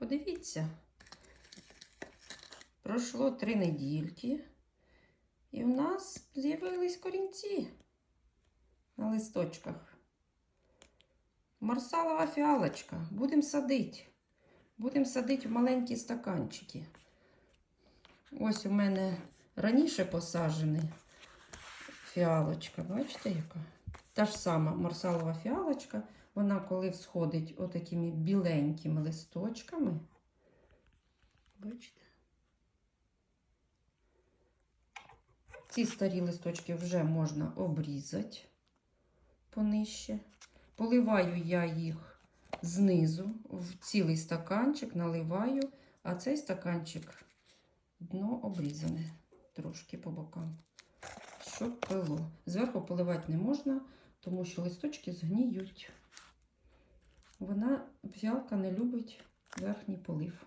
Подивіться. Пройшло три недільки, і в нас з'явились корінці на листочках. Марсалова фіалочка. Будемо садити. Будемо садити в маленькі стаканчики. Ось у мене раніше посаджена фіалочка. Бачите, яка? Та ж сама марсалова фіалочка. Вона, коли всходить отакими біленькими листочками. Бачите? Ці старі листочки вже можна обрізати понижче. Поливаю я їх знизу в цілий стаканчик, наливаю, а цей стаканчик дно обрізане трошки по бокам, щоб пило. Зверху поливати не можна, тому що листочки згніють. Вона взялка, не любить верхній полив.